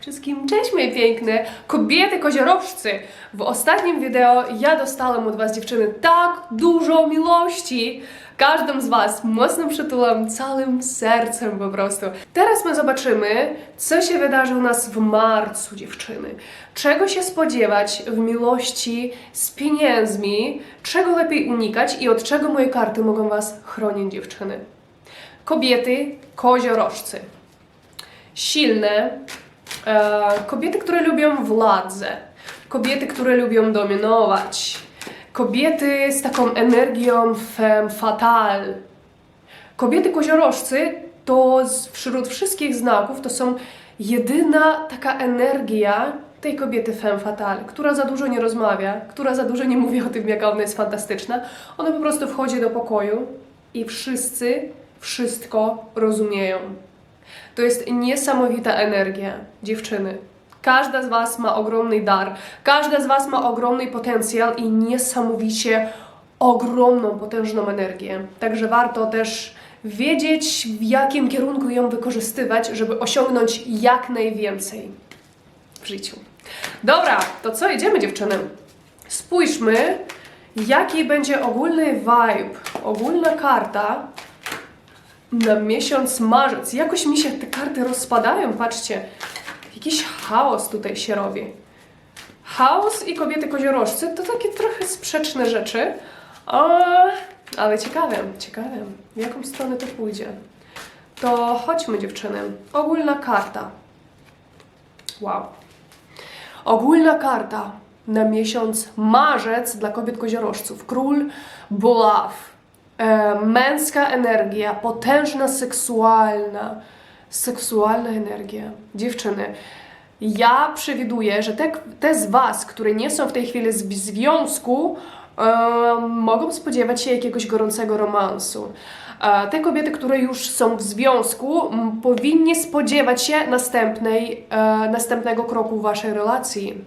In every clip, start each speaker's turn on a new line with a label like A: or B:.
A: Wszystkim cześć moje piękne kobiety koziorożcy! W ostatnim wideo ja dostałam od was dziewczyny tak dużo miłości. Każdą z was mocno przytulam całym sercem po prostu. Teraz my zobaczymy, co się wydarzy u nas w marcu, dziewczyny. Czego się spodziewać w miłości z pieniędzmi, czego lepiej unikać i od czego moje karty mogą was chronić, dziewczyny. Kobiety koziorożcy silne, e, kobiety, które lubią władzę, kobiety, które lubią dominować, kobiety z taką energią femme fatale. Kobiety koziorożcy to wśród wszystkich znaków to są jedyna taka energia tej kobiety femme fatale, która za dużo nie rozmawia, która za dużo nie mówi o tym, jaka ona jest fantastyczna. Ona po prostu wchodzi do pokoju i wszyscy wszystko rozumieją. To jest niesamowita energia, dziewczyny. Każda z Was ma ogromny dar, każda z Was ma ogromny potencjał i niesamowicie ogromną, potężną energię. Także warto też wiedzieć, w jakim kierunku ją wykorzystywać, żeby osiągnąć jak najwięcej w życiu. Dobra, to co, jedziemy dziewczyny? Spójrzmy, jaki będzie ogólny vibe, ogólna karta na miesiąc marzec. Jakoś mi się te karty rozpadają, patrzcie. Jakiś chaos tutaj się robi. Chaos i kobiety koziorożcy to takie trochę sprzeczne rzeczy, ale ciekawe, ciekawe, w jaką stronę to pójdzie. To chodźmy dziewczyny. Ogólna karta. Wow. Ogólna karta na miesiąc marzec dla kobiet koziorożców. Król buław. E, męska energia, potężna, seksualna, seksualna energia. Dziewczyny, ja przewiduję, że te, te z Was, które nie są w tej chwili w związku, e, mogą spodziewać się jakiegoś gorącego romansu. E, te kobiety, które już są w związku, m, powinni spodziewać się następnej, e, następnego kroku w Waszej relacji.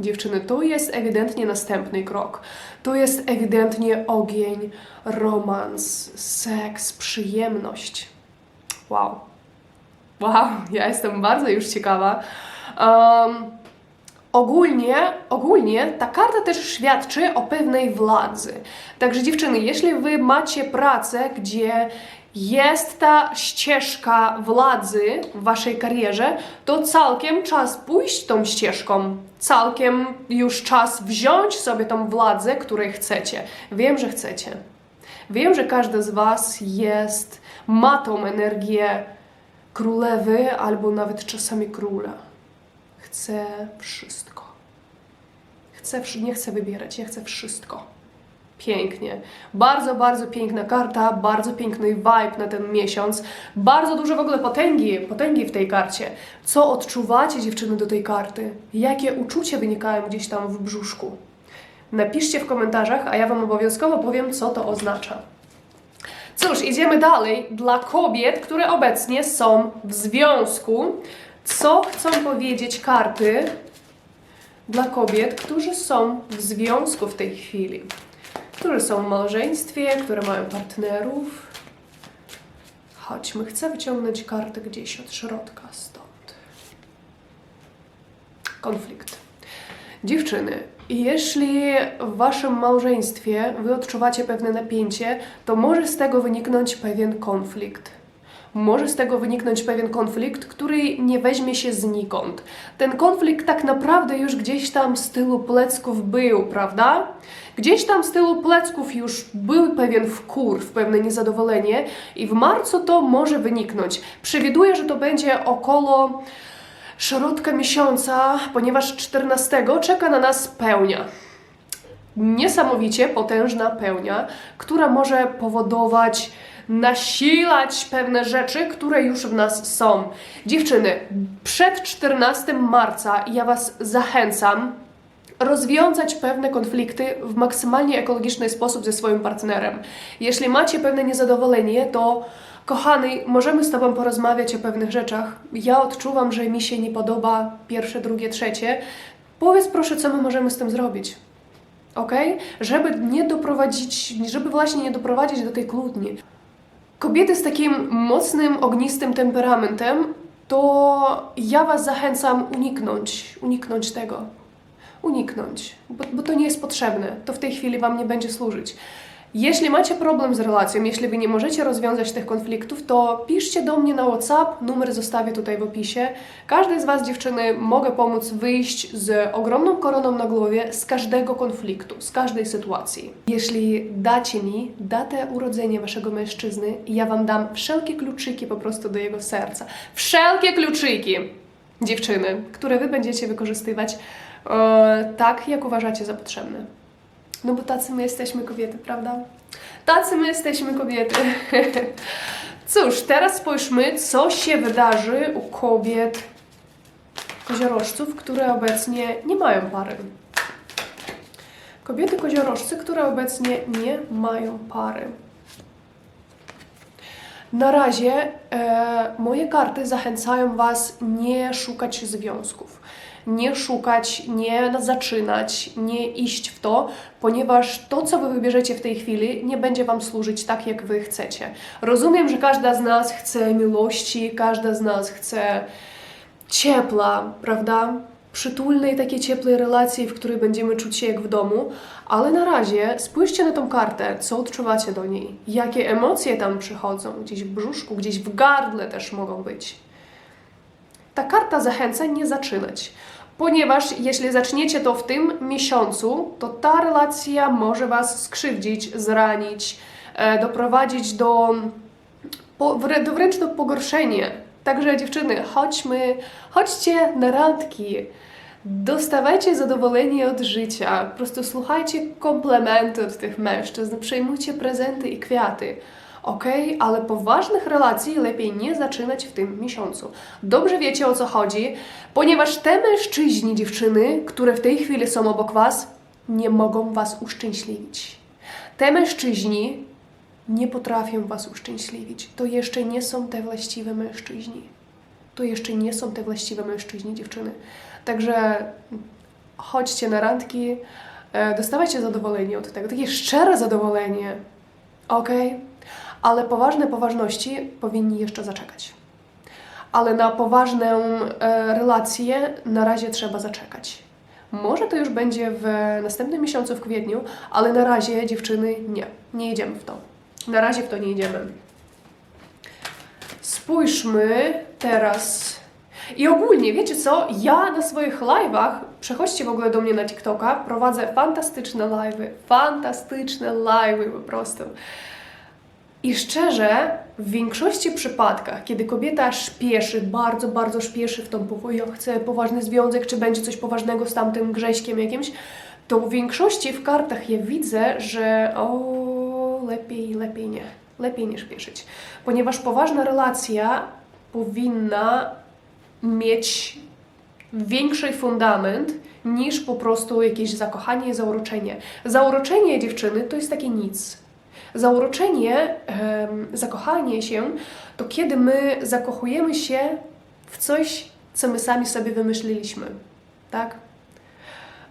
A: Dziewczyny, to jest ewidentnie następny krok. To jest ewidentnie ogień, romans, seks, przyjemność. Wow. Wow, ja jestem bardzo już ciekawa. Um, ogólnie, ogólnie ta karta też świadczy o pewnej władzy. Także dziewczyny, jeśli wy macie pracę, gdzie jest ta ścieżka władzy w waszej karierze, to całkiem czas pójść tą ścieżką. Całkiem już czas wziąć sobie tą władzę, której chcecie. Wiem, że chcecie. Wiem, że każdy z was jest, ma tą energię królewy albo nawet czasami króla. Chcę wszystko. Chcę, nie chcę wybierać, ja chcę wszystko. Pięknie. Bardzo, bardzo piękna karta, bardzo piękny vibe na ten miesiąc. Bardzo dużo w ogóle potęgi, potęgi w tej karcie. Co odczuwacie dziewczyny do tej karty? Jakie uczucia wynikają gdzieś tam w brzuszku? Napiszcie w komentarzach, a ja Wam obowiązkowo powiem, co to oznacza. Cóż, idziemy dalej. Dla kobiet, które obecnie są w związku, co chcą powiedzieć karty dla kobiet, którzy są w związku w tej chwili? Które są w małżeństwie, które mają partnerów. Chodźmy, chcę wyciągnąć kartę gdzieś od środka stąd. Konflikt. Dziewczyny, jeśli w waszym małżeństwie wy odczuwacie pewne napięcie, to może z tego wyniknąć pewien konflikt. Może z tego wyniknąć pewien konflikt, który nie weźmie się znikąd. Ten konflikt tak naprawdę już gdzieś tam z tyłu plecków był, prawda? Gdzieś tam z tyłu plecków już był pewien wkurw, pewne niezadowolenie i w marcu to może wyniknąć. Przewiduję, że to będzie około środka miesiąca, ponieważ 14 czeka na nas pełnia. Niesamowicie potężna pełnia, która może powodować, nasilać pewne rzeczy, które już w nas są. Dziewczyny, przed 14 marca ja Was zachęcam rozwiązać pewne konflikty w maksymalnie ekologiczny sposób ze swoim partnerem. Jeśli macie pewne niezadowolenie, to kochany, możemy z Tobą porozmawiać o pewnych rzeczach. Ja odczuwam, że mi się nie podoba pierwsze, drugie, trzecie. Powiedz proszę, co my możemy z tym zrobić. Ok? Żeby nie doprowadzić, żeby właśnie nie doprowadzić do tej kłótni. Kobiety z takim mocnym, ognistym temperamentem to ja Was zachęcam uniknąć, uniknąć tego. Uniknąć, bo, bo to nie jest potrzebne. To w tej chwili Wam nie będzie służyć. Jeśli macie problem z relacją, jeśli Wy nie możecie rozwiązać tych konfliktów, to piszcie do mnie na WhatsApp, numer zostawię tutaj w opisie. Każdej z Was, dziewczyny, mogę pomóc wyjść z ogromną koroną na głowie z każdego konfliktu, z każdej sytuacji. Jeśli dacie mi datę urodzenia Waszego mężczyzny, ja Wam dam wszelkie kluczyki po prostu do jego serca. Wszelkie kluczyki, dziewczyny, które Wy będziecie wykorzystywać e, tak, jak uważacie za potrzebne. No bo tacy my jesteśmy kobiety, prawda? Tacy my jesteśmy kobiety. Cóż, teraz spójrzmy, co się wydarzy u kobiet koziorożców, które obecnie nie mają pary. Kobiety koziorożcy, które obecnie nie mają pary. Na razie e, moje karty zachęcają Was nie szukać związków, nie szukać, nie zaczynać, nie iść w to, ponieważ to, co Wy wybierzecie w tej chwili, nie będzie Wam służyć tak, jak Wy chcecie. Rozumiem, że każda z nas chce miłości, każda z nas chce ciepła, prawda? Przytulnej, takiej ciepłej relacji, w której będziemy czuć się jak w domu, ale na razie spójrzcie na tą kartę, co odczuwacie do niej, jakie emocje tam przychodzą, gdzieś w brzuszku, gdzieś w gardle też mogą być. Ta karta zachęca nie zaczynać, ponieważ jeśli zaczniecie to w tym miesiącu, to ta relacja może Was skrzywdzić, zranić, e, doprowadzić do, po, wręcz do pogorszenia. Także dziewczyny, chodźmy, chodźcie na randki, dostawajcie zadowolenie od życia, po prostu słuchajcie komplementy od tych mężczyzn, przejmujcie prezenty i kwiaty. Ok, ale poważnych relacji lepiej nie zaczynać w tym miesiącu. Dobrze wiecie o co chodzi, ponieważ te mężczyźni, dziewczyny, które w tej chwili są obok Was, nie mogą Was uszczęśliwić. Te mężczyźni nie potrafią Was uszczęśliwić. To jeszcze nie są te właściwe mężczyźni. To jeszcze nie są te właściwe mężczyźni, dziewczyny. Także chodźcie na randki, e, dostawajcie zadowolenie od tego, takie szczere zadowolenie, ok? Ale poważne poważności powinni jeszcze zaczekać. Ale na poważną e, relację na razie trzeba zaczekać. Może to już będzie w następnym miesiącu, w kwietniu, ale na razie dziewczyny nie, nie idziemy w to. Na razie w to nie idziemy. Spójrzmy teraz. I ogólnie, wiecie co? Ja na swoich live'ach, przechodźcie w ogóle do mnie na TikToka, prowadzę fantastyczne live'y, fantastyczne live'y po prostu. I szczerze, w większości przypadkach, kiedy kobieta szpieszy, bardzo, bardzo szpieszy w tą, powo- ja chcę poważny związek, czy będzie coś poważnego z tamtym grześkiem jakimś, to w większości w kartach ja widzę, że o, lepiej, lepiej nie. Lepiej nie szpieszyć. Ponieważ poważna relacja powinna mieć większy fundament niż po prostu jakieś zakochanie zauroczenie. Zauroczenie dziewczyny to jest takie nic. Zauroczenie, zakochanie się to kiedy my zakochujemy się w coś, co my sami sobie wymyśliliśmy. Tak?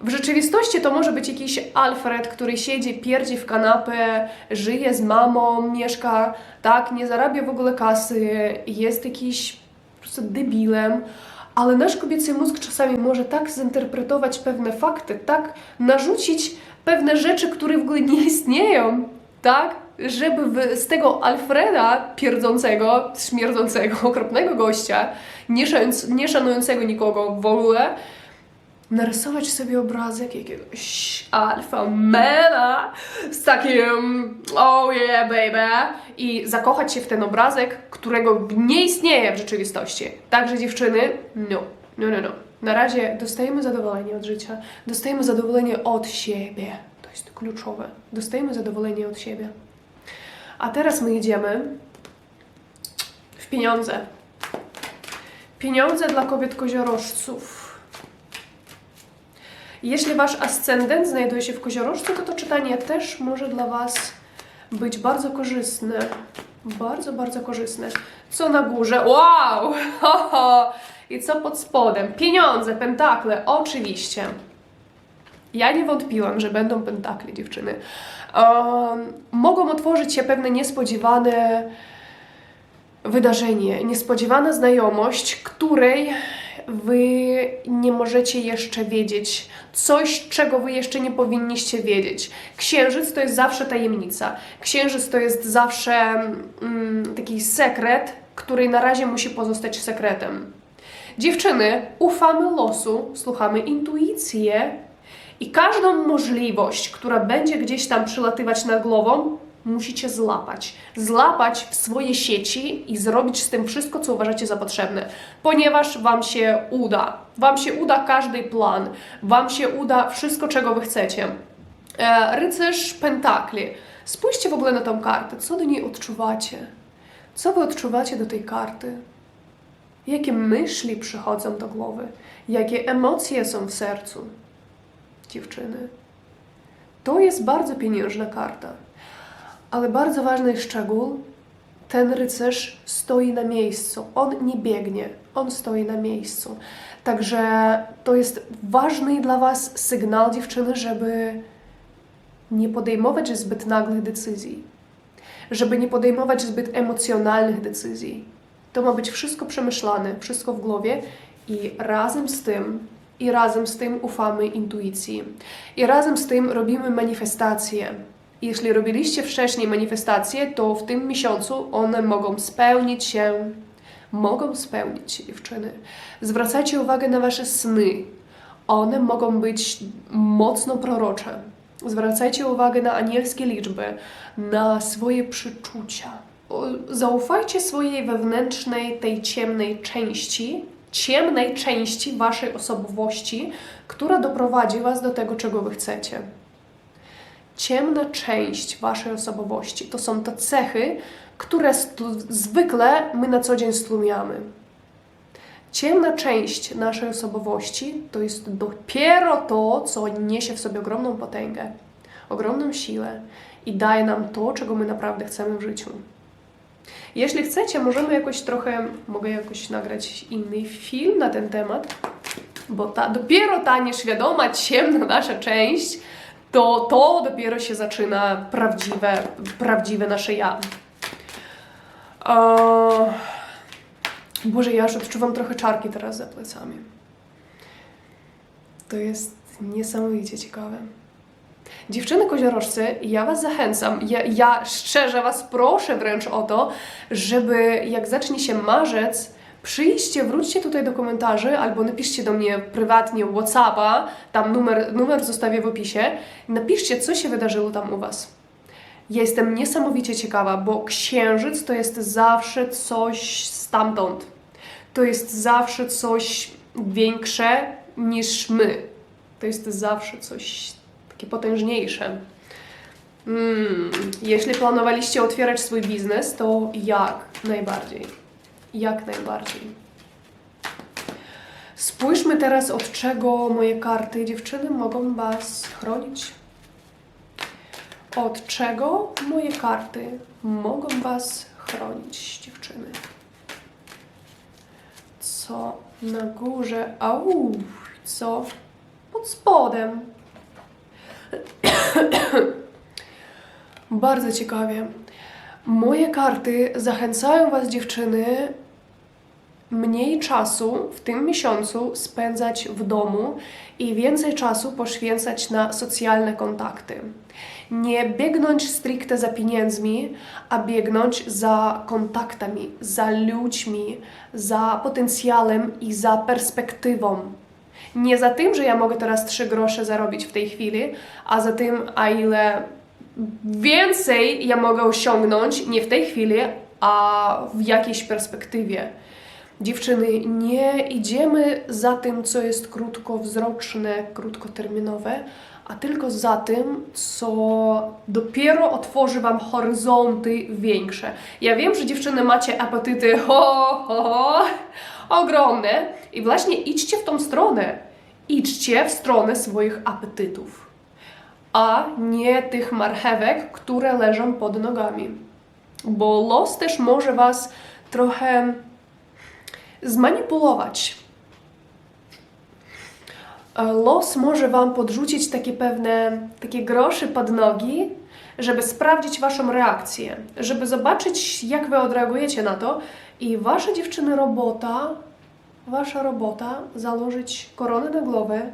A: W rzeczywistości to może być jakiś Alfred, który siedzi, pierdzi w kanapę, żyje z mamą, mieszka, tak, nie zarabia w ogóle kasy, jest jakiś po prostu debilem, ale nasz kobiecy mózg czasami może tak zinterpretować pewne fakty, tak narzucić pewne rzeczy, które w ogóle nie istnieją, tak, żeby z tego Alfreda pierdzącego, śmierdzącego, okropnego gościa, nie, szanując, nie szanującego nikogo w ogóle, narysować sobie obrazek jakiegoś alfa mena z takim oh yeah baby i zakochać się w ten obrazek, którego nie istnieje w rzeczywistości. Także dziewczyny, no, no, no, no. Na razie dostajemy zadowolenie od życia, dostajemy zadowolenie od siebie. To jest kluczowe. Dostajemy zadowolenie od siebie. A teraz my jedziemy w pieniądze. Pieniądze dla kobiet koziorożców. Jeśli Wasz ascendent znajduje się w koziorożcu, to to czytanie też może dla Was być bardzo korzystne. Bardzo, bardzo korzystne. Co na górze? Wow! Ho, ho. I co pod spodem? Pieniądze, pentakle, oczywiście. Ja nie wątpiłam, że będą pentakle, dziewczyny. Um, mogą otworzyć się pewne niespodziewane wydarzenie, niespodziewana znajomość, której wy nie możecie jeszcze wiedzieć. Coś, czego wy jeszcze nie powinniście wiedzieć. Księżyc to jest zawsze tajemnica. Księżyc to jest zawsze mm, taki sekret, który na razie musi pozostać sekretem. Dziewczyny, ufamy losu, słuchamy intuicję i każdą możliwość, która będzie gdzieś tam przylatywać nad głową, musicie złapać. Złapać w swoje sieci i zrobić z tym wszystko, co uważacie za potrzebne, ponieważ Wam się uda. Wam się uda każdy plan, Wam się uda wszystko, czego Wy chcecie. E, rycerz Pentakli. Spójrzcie w ogóle na tą kartę. Co do niej odczuwacie? Co Wy odczuwacie do tej karty? Jakie myśli przychodzą do głowy? Jakie emocje są w sercu? Dziewczyny. To jest bardzo pieniężna karta. Ale bardzo ważny szczegół, ten rycerz stoi na miejscu. On nie biegnie, on stoi na miejscu. Także to jest ważny dla Was sygnał, dziewczyny, żeby nie podejmować zbyt nagłych decyzji, żeby nie podejmować zbyt emocjonalnych decyzji. To ma być wszystko przemyślane, wszystko w głowie i razem z tym, i razem z tym ufamy intuicji. I razem z tym robimy manifestacje. Jeśli robiliście wcześniej manifestacje, to w tym miesiącu one mogą spełnić się. Mogą spełnić się, dziewczyny. Zwracajcie uwagę na wasze sny. One mogą być mocno prorocze. Zwracajcie uwagę na anielskie liczby, na swoje przeczucia. Zaufajcie swojej wewnętrznej, tej ciemnej części, ciemnej części waszej osobowości, która doprowadzi was do tego, czego wy chcecie ciemna część waszej osobowości. To są te cechy, które zwykle my na co dzień stłumiamy. Ciemna część naszej osobowości to jest dopiero to, co niesie w sobie ogromną potęgę, ogromną siłę i daje nam to, czego my naprawdę chcemy w życiu. Jeśli chcecie, możemy jakoś trochę, mogę jakoś nagrać inny film na ten temat, bo ta, dopiero ta nieświadoma, ciemna nasza część to to dopiero się zaczyna prawdziwe, prawdziwe nasze ja. Boże, ja już odczuwam trochę czarki teraz za plecami. To jest niesamowicie ciekawe. Dziewczyny koziorożcy, ja Was zachęcam, ja, ja szczerze Was proszę wręcz o to, żeby jak zacznie się marzec, przyjście, wróćcie tutaj do komentarzy albo napiszcie do mnie prywatnie Whatsappa, tam numer, numer zostawię w opisie, napiszcie, co się wydarzyło tam u Was. Ja jestem niesamowicie ciekawa, bo księżyc to jest zawsze coś stamtąd. To jest zawsze coś większe niż my. To jest zawsze coś takie potężniejsze. Mm, jeśli planowaliście otwierać swój biznes, to jak najbardziej. Jak najbardziej. Spójrzmy teraz, od czego moje karty dziewczyny mogą Was chronić. Od czego moje karty mogą Was chronić, dziewczyny? Co na górze? Au, co pod spodem? Bardzo ciekawie. Moje karty zachęcają Was, dziewczyny, mniej czasu w tym miesiącu spędzać w domu i więcej czasu poświęcać na socjalne kontakty. Nie biegnąć stricte za pieniędzmi, a biegnąć za kontaktami, za ludźmi, za potencjałem i za perspektywą. Nie za tym, że ja mogę teraz 3 grosze zarobić w tej chwili, a za tym, a ile więcej ja mogę osiągnąć nie w tej chwili, a w jakiejś perspektywie. Dziewczyny, nie idziemy za tym, co jest krótkowzroczne, krótkoterminowe, a tylko za tym, co dopiero otworzy Wam horyzonty większe. Ja wiem, że dziewczyny macie apetyty ho, ho, ho, ogromne i właśnie idźcie w tą stronę. Idźcie w stronę swoich apetytów a nie tych marchewek, które leżą pod nogami. Bo los też może Was trochę zmanipulować. Los może Wam podrzucić takie pewne takie grosze pod nogi, żeby sprawdzić Waszą reakcję, żeby zobaczyć, jak Wy odreagujecie na to. I Wasza dziewczyny robota, Wasza robota założyć koronę na głowę,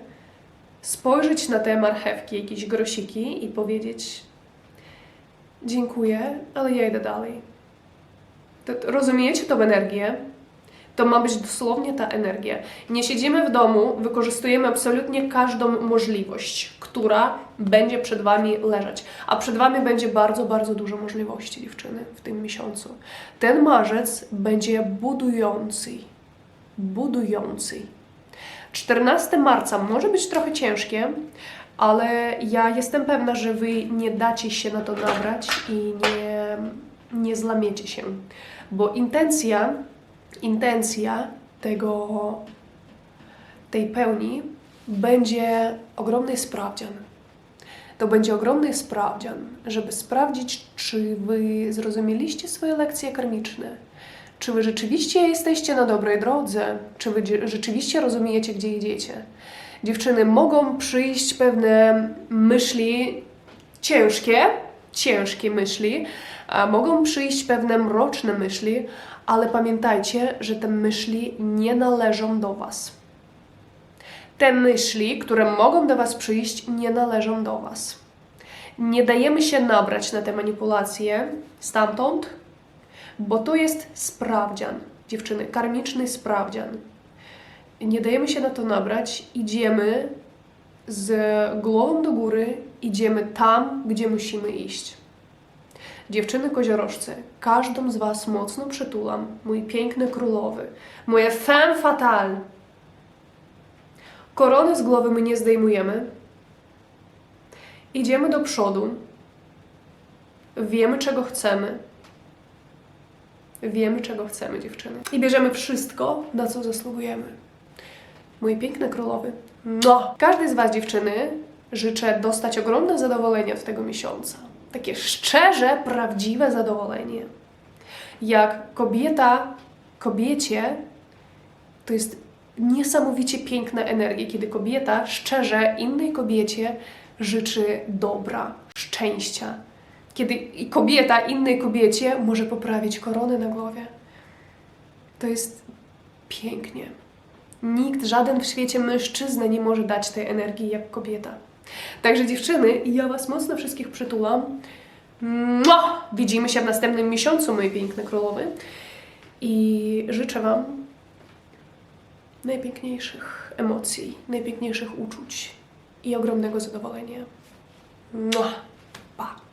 A: spojrzeć na te marchewki, jakieś grosiki i powiedzieć: Dziękuję, ale ja idę dalej. To, rozumiecie tą energię? To ma być dosłownie ta energia. Nie siedzimy w domu, wykorzystujemy absolutnie każdą możliwość, która będzie przed Wami leżeć. A przed Wami będzie bardzo, bardzo dużo możliwości, dziewczyny, w tym miesiącu. Ten marzec będzie budujący. Budujący. 14 marca może być trochę ciężkie, ale ja jestem pewna, że Wy nie dacie się na to nabrać i nie, nie zlamiecie się, bo intencja, intencja tego, tej pełni będzie ogromny sprawdzian. To będzie ogromny sprawdzian, żeby sprawdzić, czy Wy zrozumieliście swoje lekcje karmiczne, czy Wy rzeczywiście jesteście na dobrej drodze, czy Wy rzeczywiście rozumiecie, gdzie idziecie. Dziewczyny, mogą przyjść pewne myśli ciężkie, ciężkie myśli, mogą przyjść pewne mroczne myśli, ale pamiętajcie, że te myśli nie należą do Was. Te myśli, które mogą do Was przyjść, nie należą do Was. Nie dajemy się nabrać na te manipulacje stamtąd, bo to jest sprawdzian, dziewczyny, karmiczny sprawdzian. Nie dajemy się na to nabrać, idziemy z głową do góry, idziemy tam, gdzie musimy iść. Dziewczyny koziorożce, każdą z Was mocno przytulam, mój piękny królowy, moje femme fatale. Korony z głowy my nie zdejmujemy. Idziemy do przodu. Wiemy, czego chcemy. Wiemy, czego chcemy, dziewczyny. I bierzemy wszystko, na co zasługujemy. Moje piękne królowy. No! Każdej z Was, dziewczyny, życzę dostać ogromne zadowolenie od tego miesiąca. Takie szczerze, prawdziwe zadowolenie. Jak kobieta, kobiecie, to jest niesamowicie piękna energia, kiedy kobieta szczerze innej kobiecie życzy dobra, szczęścia. Kiedy kobieta innej kobiecie może poprawić koronę na głowie. To jest pięknie. Nikt, żaden w świecie mężczyzna nie może dać tej energii jak kobieta. Także dziewczyny, ja Was mocno wszystkich przytulam. Mua! Widzimy się w następnym miesiącu, moje piękne królowy. I życzę Wam najpiękniejszych emocji, najpiękniejszych uczuć i ogromnego zadowolenia. Mua! Pa!